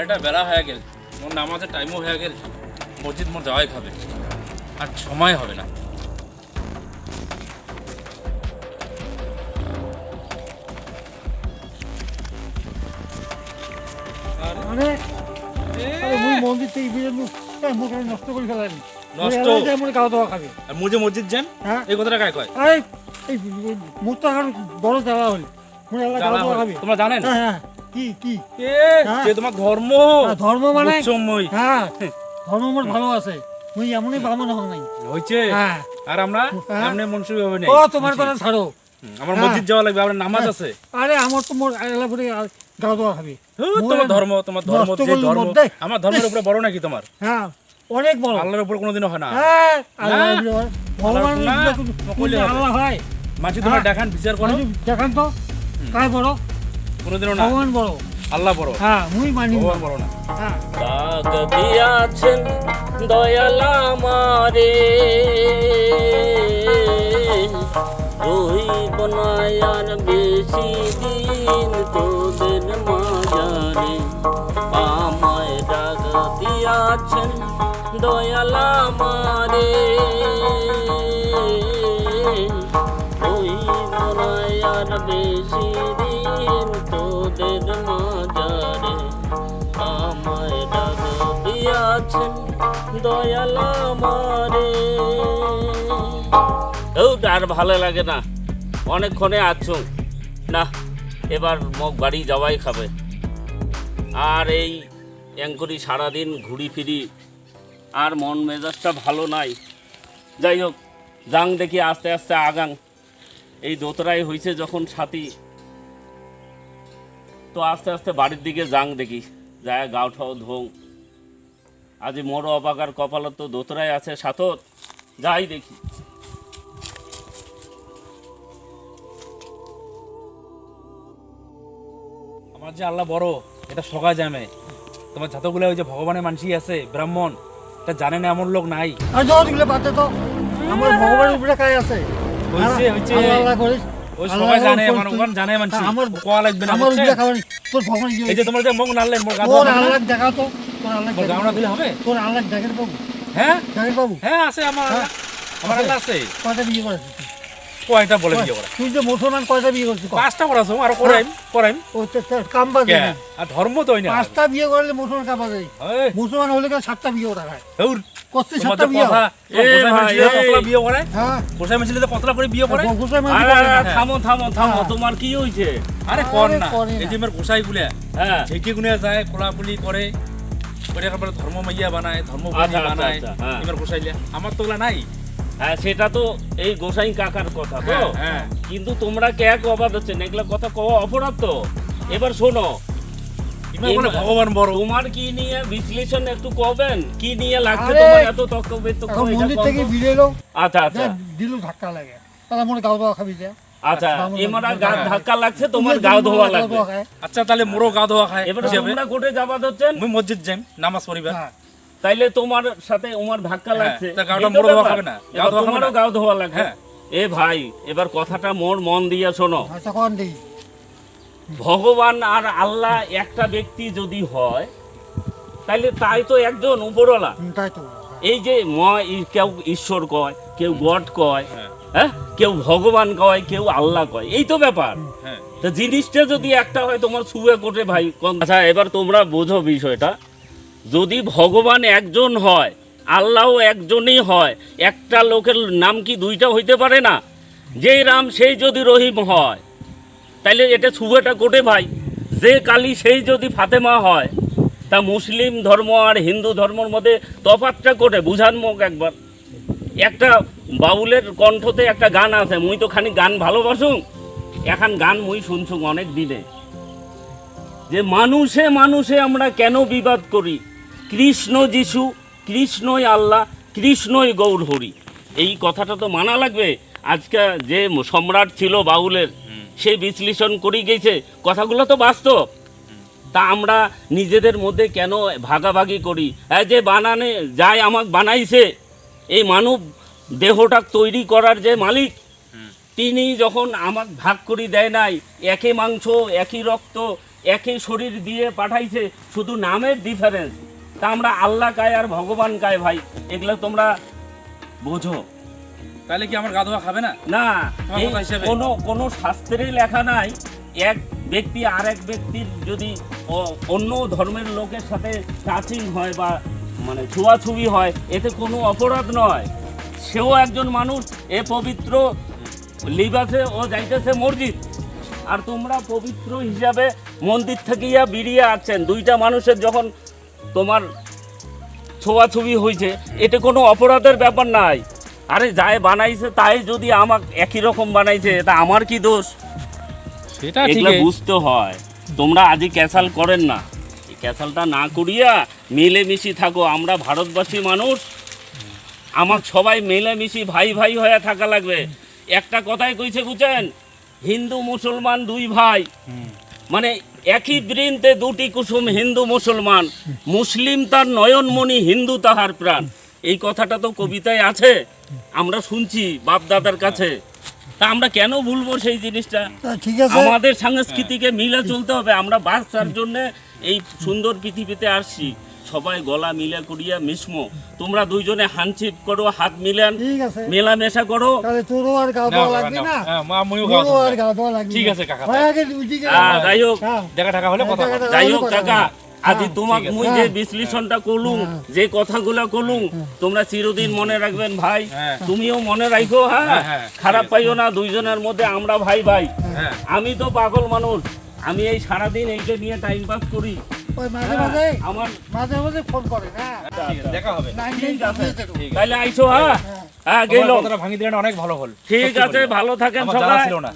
আর বেলা হয়ে গেল। মোর নামাজের টাইমও হয়ে গেল। মসজিদ মোর যাওয়াই খাবে আর সময় হবে না। নষ্ট করে নষ্ট? খাবে। আর যে মসজিদ যান হ্যাঁ। এই কথাটা কায়? কয় এই তো বড় হল। তোমরা জানেন? হ্যাঁ হ্যাঁ। কি কি? হ্যাঁ। যে তোমার ধর্ম। হ্যাঁ, ধর্ম মানে হ্যাঁ ধর্ম মোর ভালো আছে। মুই এমনই বামন নাই। হ্যাঁ। আর আমরা। সামনে মনসুবি হবে না ও তোমার কথা ছাড়ো। আমার। মসজিদ যাওয়া লাগবে আমার নামাজ আছে? আরে আমার তো মোর করে গাওয়া দাওয়া খাবে হুঁ, মোর তোমার ধর্ম তোমার ধর্ম যে ধর্ম আমার ধর্মের উপরে বড় নাকি তোমার? হ্যাঁ অনেক বড়। আল্লাহর উপর কোনোদিনও হয় না। হ্যাঁ ভগবান হবে। আল্লাহ হয় মাঝে তোমার। দেখান বিচার করো। দেখান তো। বড় কোনোদিনও না। ভগবান বড়। আল্লাহ বড়। হ্যাঁ মুই মানি ভগবান বড় না। হ্যাঁ। ডাক দিয়াছেন দয়াল আমারে রহিব না বেশি দিন তোদের মাজারে। আমায় ডাক দিয়াছেন দয়াল আমারে রহিব না আর বেশি দিয়াছেন দয়াল আমারে। আর ভালো লাগে না। অনেকক্ষণে আছো। না, এবার মোক বাড়ি যাওয়াই খাবে। আর এই অ্যাঙ্করি সারাদিন ঘুরি ফিরি আর মন মেজাজটা ভালো নাই। যাই হোক, যাং দেখি আস্তে আস্তে আগাং। এই দোতরাই হয়েছে যখন সাথী। তো আস্তে আস্তে বাড়ির দিকে যাং দেখি। যায় গাও ঠাও ধোং। আজ মোর অবাকার কপালত তো দোতরাই আছে সাথত। যাই দেখি। আমার যে আল্লাহ বড় এটা সগা জামে তোমার যতগুলো ওই যে ভগবানের মানসি আছে ব্রাহ্মণ এটা জানে না এমন লোক নাই। আর যাও দিলে বাদে তো। আমার ভগবানের উপরে কাজ আছে। হইছে, হইছে। আল্লাহ আল্লাহ করিস। ওই সবাই জানে আমার ওখান জানে মানসি। আমার কোয়া লাগবে না আমার উপরে খাবার তোর ভগবান এই যে তোমার যে মুখ নাড়লেন মোর গাধা দেখা তো তোর আল্লাহ মোর গাওনা দিলে হবে? তোর আল্লাহ দেখেন বাবু। হ্যাঁ? দেখেন বাবু। হ্যাঁ আছে আমার হ্যাঁ। আমার আল্লাহ আছে। কয়টা বিয়ে করেছিস কয়টা বলে বিয়ে করা? তুই যে মুসলমান কয়টা বিয়ে করছিস? পাঁচটা করাছো আর করাইম করাইম। ও তো- তো কাম বাজে আর ধর্ম তো না। পাঁচটা বিয়ে করলে মুসলমান কাম বাজে মুসলমান হলে কেন সাতটা বিয়ে করতে সাতটা কথা, হয়। করে হ্যাঁ। গোসাই করে বিয়ে করে না। আরে, থামো থামো থামো হ্যাঁ। তোমার কি হয়েছে আরে কর আরে না। করে এই না। যে আমার গোসাই গুলা হ্যাঁ। ঝেঁকে গুনে যায় খোলাখুলি করে। একেবারে ধর্ম মাইয়া বানায় ধর্ম আচ্ছা, আচ্ছা, বানায় আচ্ছা, হ্যাঁ। এবার গোসাইলে আমার তো নাই। হ্যাঁ সেটা তো এই গোসাই কাকার কথা তো। হ্যাঁ, হ্যাঁ। কিন্তু তোমরা কে এক অবাধ হচ্ছেন এগুলো কথা কওয়া অপরাধ তো। এবার শোনো। বলে ভগবান বড়। তোমার কি নিয়ে বিশ্লেষণ একটু করবেন কি নিয়ে লাগছে তোমার এত তর্ক বিতর্ক মন্দির থেকে তো? এলো। আচ্ছা আচ্ছা। দিল ধাক্কা লাগে। তাহলে মনে দাওয়া খাবি যে। আচ্ছা এমারা মন্দির গা ধাক্কা লাগছে তোমার যদি ধোয়া লাগবে। আচ্ছা তাহলে মোরও গা ধোয়া খায় এবার তোমরা যাবা ধরছেন? মুই মসজিদ যাই নামাজ পড়িবা। হ্যাঁ। তাইলে তোমার সাথে উমার ধাক্কা হ্যাঁ, লাগছে। তা গাওটা মোরও ধোয়া খাবে না, গাও ধোয়া তোমারও। গাও ধোয়া লাগবে। হ্যাঁ। এ ভাই এবার কথাটা মোর মন দিয়ে শোনো। আচ্ছা ভগবান আর আল্লাহ একটা ব্যক্তি যদি হয় তাইলে তাই তো একজন উপরওয়ালা। তাই তো। এই যে ম- কেউ ঈশ্বর কয় কেউ গড কয় হ্যাঁ। কেউ ভগবান কয় কেউ আল্লাহ কয় এই তো ব্যাপার। হ্যাঁ। তো জিনিসটা যদি একটা হয় তোমার শুয়ে কোটে ভাই আচ্ছা এবার তোমরা বোঝো বিষয়টা। যদি ভগবান একজন হয় আল্লাহও একজনই হয় একটা লোকের নাম কি দুইটা হইতে পারে না? যেই রাম সেই যদি রহিম হয় তাইলে এটা শুভেটা কোটে ভাই। যে কালী সেই যদি ফাতেমা হয় তা মুসলিম ধর্ম আর হিন্দু ধর্মের মধ্যে তফাতটা কোটে বুঝান মুখ একবার। একটা বাউলের কণ্ঠতে একটা গান আছে মুই তো খানি গান ভালোবাসুম এখন গান মুই শুনছুম অনেক দিনে। যে মানুষে মানুষে আমরা কেন বিবাদ করি? কৃষ্ণ যিশু কৃষ্ণই আল্লাহ কৃষ্ণই গৌর হরি। এই কথাটা তো মানা লাগবে। আজকে যে সম্রাট ছিল বাউলের সে বিশ্লেষণ করি গেছে কথাগুলো তো বাস্তব। তা আমরা নিজেদের মধ্যে কেন ভাগাভাগি করি? যে বানানে যাই আমাক বানাইছে এই মানব দেহটা তৈরি করার যে মালিক তিনি যখন আমাক ভাগ করি দেয় নাই একই মাংস একই রক্ত একই শরীর দিয়ে পাঠাইছে শুধু নামের ডিফারেন্স তা আমরা আল্লাহ কায় আর ভগবান কায় ভাই এগুলো তোমরা বোঝো। তাহলে কি আমার গা ধোয়া খাবে না? না? কোনো কোনো শাস্ত্রে লেখা নাই এক ব্যক্তি আর এক ব্যক্তির যদি অন্য ধর্মের লোকের সাথে টাচিং হয় বা মানে ছোঁয়াছুবি হয় এতে কোনো অপরাধ নয়। সেও একজন মানুষ এ পবিত্র লিবাসে ও যাইতেছে মসজিদ। আর তোমরা পবিত্র হিসাবে মন্দির থেকে ইয়া বেরিয়ে আছেন দুইটা মানুষের যখন তোমার ছোঁয়াছুবি হয়েছে এটা কোনো অপরাধের ব্যাপার নাই। আরে যাই বানাইছে তাই যদি আমাকে একই রকম বানাইছে এটা আমার কি দোষ? সেটা এগুলো বুঝতে হয়। তোমরা আজই ক্যাসাল করেন না। ক্যাসালটা না করিয়া মিলেমিশি থাকো। আমরা ভারতবাসী মানুষ আমার সবাই মিলেমিশি ভাই ভাই হয়ে থাকা লাগবে। একটা কথাই কইছে বুঝেন হিন্দু মুসলমান দুই ভাই। মানে একই বৃন্তে দুটি কুসুম হিন্দু মুসলমান। মুসলিম তার নয়নমণি হিন্দু তাহার প্রাণ। এই কথাটা তো কবিতায় আছে। আমরা শুনছি বাপ দাদার কাছে। তা আমরা কেন ভুলবো সেই জিনিসটা? ঠিক আছে। আমাদের সাংস্কৃতিকে মিলে চলতে হবে। আমরা বাচ্চার জন্য এই সুন্দর পৃথিবীতে আসছি। সবাই গলা মিলে করিয়া মিশমো। তোমরা দুইজনে হানচিপ করো হাত মিলান ঠিক আছে। মেলামেশা করো। হ্যাঁ, ঠিক আছে, কাকা, হয় যাই হোক। হ্যাঁ। দেখা টাকা হলে কথা দেখা বলো। টাকা যাই হোক কাকা। আদি হ্যাঁ, তোমাক মুই যে হ্যাঁ। বিশ্লেষণটা করলুম হ্যাঁ। যে কথাগুলো করলুম তোমরা চিরদিন মনে রাখবেন ভাই। হ্যাঁ। তুমিও মনে রাখো হ্যাঁ? হ্যাঁ, হ্যাঁ, খারাপ পাইও না দুইজনের মধ্যে আমরা ভাই ভাই। হ্যাঁ। আমি তো পাগল মানুষ। আমি এই সারাদিন এইটা নিয়ে টাইম পাস করি। ওই মাঝে মাঝে আমার মাঝে মাঝে ফোন করে না? দেখা হবে। ঠিক আছে। তাহলে আইসো হ্যাঁ? হ্যাঁ। গেল কথাটা ভাঙি দিলেন অনেক ভালো হল। ঠিক আছে ভালো থাকেন সবাই। না।